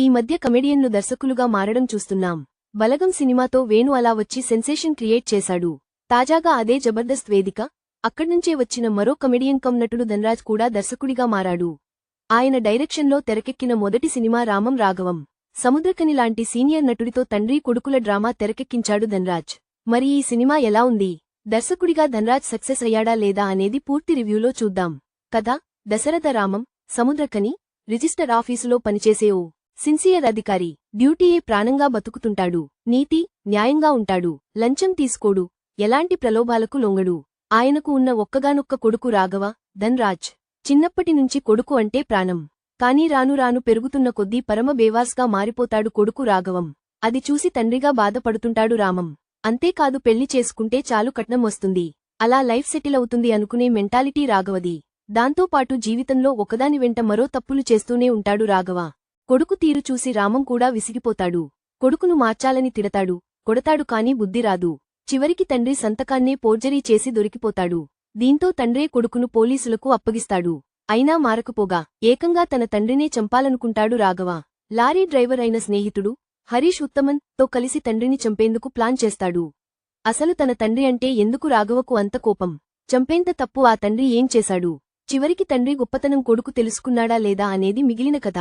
ఈ మధ్య కమెడియన్లు దర్శకులుగా మారడం చూస్తున్నాం. బలగం సినిమాతో వేణు అలా వచ్చి సెన్సేషన్ క్రియేట్ చేశాడు. తాజాగా అదే జబర్దస్త్ వేదిక అక్కడ్నుంచే వచ్చిన మరో కమెడియన్ కమ్ నటుడు ధనరాజ్ కూడా దర్శకుడిగా మారాడు. ఆయన డైరెక్షన్లో తెరకెక్కిన మొదటి సినిమా రామం రాఘవం. సముద్రకని లాంటి సీనియర్ నటుడితో తండ్రి కొడుకుల డ్రామా తెరకెక్కించాడు ధనరాజ్. మరి ఈ సినిమా ఎలా ఉంది? దర్శకుడిగా ధనరాజ్ సక్సెస్ అయ్యాడా లేదా అనేది పూర్తి రివ్యూలో చూద్దాం. కథ దశరథ రామం సముద్రకని రిజిస్టర్ ఆఫీసులో పనిచేసే ఓ సిన్సియర్ అధికారి డ్యూటీయే ప్రాణంగా బతుకుతుంటాడు. నీతి న్యాయంగా ఉంటాడు. లంచం తీసుకోడు. ఎలాంటి ప్రలోభాలకు లొంగడు. ఆయనకు ఉన్న ఒక్కగానొక్క కొడుకు రాఘవ ధన్రాజ్. చిన్నప్పటి నుంచి కొడుకు అంటే ప్రాణం. కానీ రాను రాను పెరుగుతున్న కొద్దీ పరమ బేవాస్గా మారిపోతాడు కొడుకు రాఘవం. అది చూసి తండ్రిగా బాధపడుతుంటాడు రామం. అంతేకాదు పెళ్ళి చేసుకుంటే చాలు కట్నం వస్తుంది. అలా లైఫ్ సెటిల్ అవుతుంది అనుకునే మెంటాలిటీ రాఘవది. దాంతోపాటు జీవితంలో ఒకదాని వెంట మరో తప్పులు చేస్తూనే ఉంటాడు రాఘవ. కొడుకు తీరు చూసి రామం కూడా విసిగిపోతాడు. కొడుకును మార్చాలని తిడతాడు. కొడతాడు కాని బుద్ధి రాదు. చివరికి తండ్రి సంతకాన్నే పోర్జరీ చేసి దొరికిపోతాడు. దీంతో తండ్రే కొడుకును పోలీసులకు అప్పగిస్తాడు. అయినా మారకపోగా. ఏకంగా తన తండ్రినే చంపాలనుకుంటాడు రాఘవ. లారీ డ్రైవర్ అయిన స్నేహితుడు హరీష్ ఉత్తమన్తో కలిసి తండ్రిని చంపేందుకు ప్లాన్ చేస్తాడు. అసలు తన తండ్రి అంటే ఎందుకు రాఘవకు అంత కోపం? చంపేంత తప్పు ఆ తండ్రి ఏం చేశాడు? చివరికి తండ్రి గొప్పతనం కొడుకు తెలుసుకున్నాడా లేదా అనేది మిగిలిన కథ.